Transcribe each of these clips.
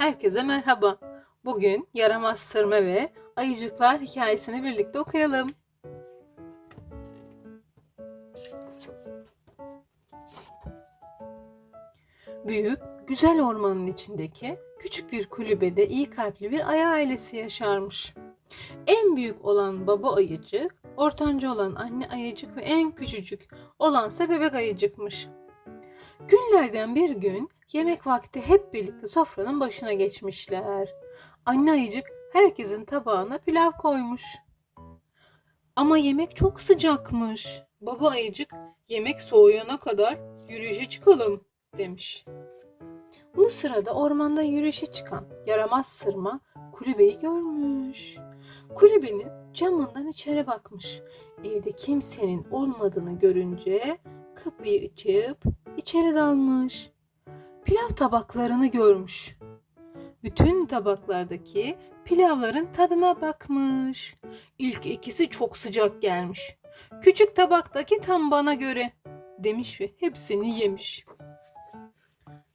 Herkese merhaba. Bugün yaramaz sırma ve ayıcıklar hikayesini birlikte okuyalım. Büyük, güzel ormanın içindeki küçük bir kulübede iyi kalpli bir ayı ailesi yaşarmış. En büyük olan baba ayıcık, ortanca olan anne ayıcık ve en küçücük olansa bebek ayıcıkmış. Günlerden bir gün yemek vakti hep birlikte sofranın başına geçmişler. Anne ayıcık herkesin tabağına pilav koymuş. Ama yemek çok sıcakmış. Baba ayıcık yemek soğuyana kadar yürüyüşe çıkalım demiş. Bu sırada ormanda yürüyüşe çıkan yaramaz sırma kulübeyi görmüş. Kulübenin camından içeri bakmış. Evde kimsenin olmadığını görünce kapıyı açıp içeri dalmış. Pilav tabaklarını görmüş. Bütün tabaklardaki pilavların tadına bakmış. İlk ikisi çok sıcak gelmiş. Küçük tabaktaki tam bana göre demiş ve hepsini yemiş.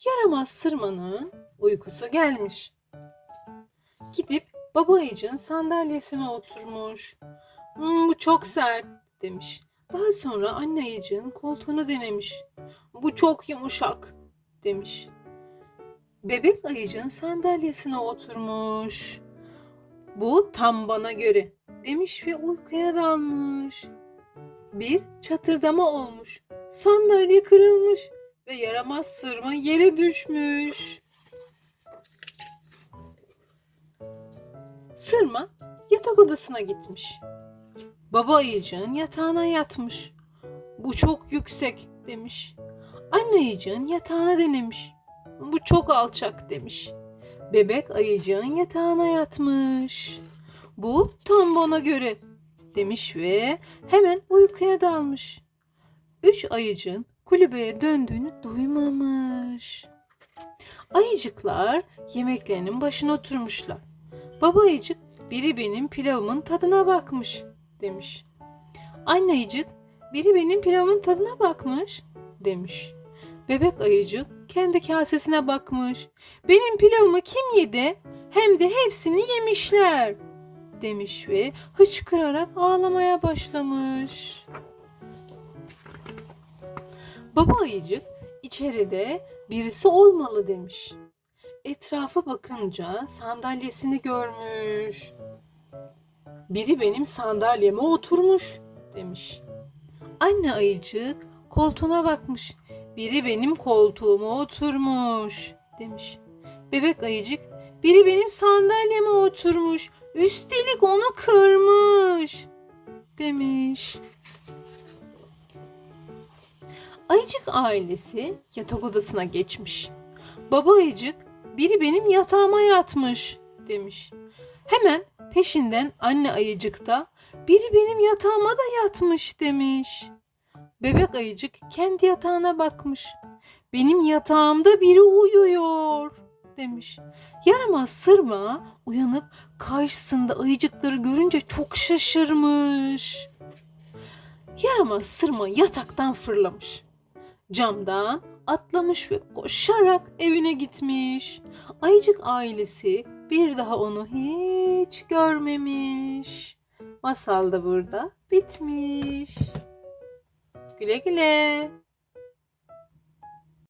Yaramaz sırmanın uykusu gelmiş. Gidip baba ayıcın sandalyesine oturmuş. "Hmm, bu çok sert demiş. Daha sonra anne ayıcığın koltuğunu denemiş. Bu çok yumuşak demiş. Bebek ayıcığın sandalyesine oturmuş. Bu tam bana göre demiş ve uykuya dalmış. Bir çatırdama olmuş. Sandalye kırılmış ve yaramaz sırma yere düşmüş. Sırma yatak odasına gitmiş. Baba ayıcığın yatağına yatmış. Bu çok yüksek demiş. Anne ayıcığın yatağına denemiş. Bu çok alçak demiş. Bebek ayıcığın yatağına yatmış. Bu tam bana göre demiş ve hemen uykuya dalmış. Üç ayıcığın kulübeye döndüğünü duymamış. Ayıcıklar yemeklerinin başına oturmuşlar. Baba ayıcık biri benim pilavımın tadına bakmış demiş. Anne ayıcık biri benim pilavımın tadına bakmış demiş. Bebek ayıcık kendi kasesine bakmış. Benim pilavımı kim yedi? Hem de hepsini yemişler demiş ve hıçkırarak ağlamaya başlamış. Baba ayıcık içeride birisi olmalı demiş. Etrafa bakınca sandalyesini görmüş. Biri benim sandalyeme oturmuş demiş. Anne ayıcık koltuğuna bakmış. Biri benim koltuğuma oturmuş demiş. Bebek ayıcık biri benim sandalyeme oturmuş. Üstelik onu kırmış demiş. Ayıcık ailesi yatak odasına geçmiş. Baba ayıcık biri benim yatağıma yatmış demiş. Hemen peşinden anne ayıcık da biri benim yatağıma da yatmış demiş. Bebek ayıcık kendi yatağına bakmış. Benim yatağımda biri uyuyor demiş. Yaramaz sırma uyanıp karşısında ayıcıkları görünce çok şaşırmış. Yaramaz sırma yataktan fırlamış. Camdan atlamış ve koşarak evine gitmiş. Ayıcık ailesi bir daha onu hiç görmemiş. Masal da burada bitmiş. Güle güle.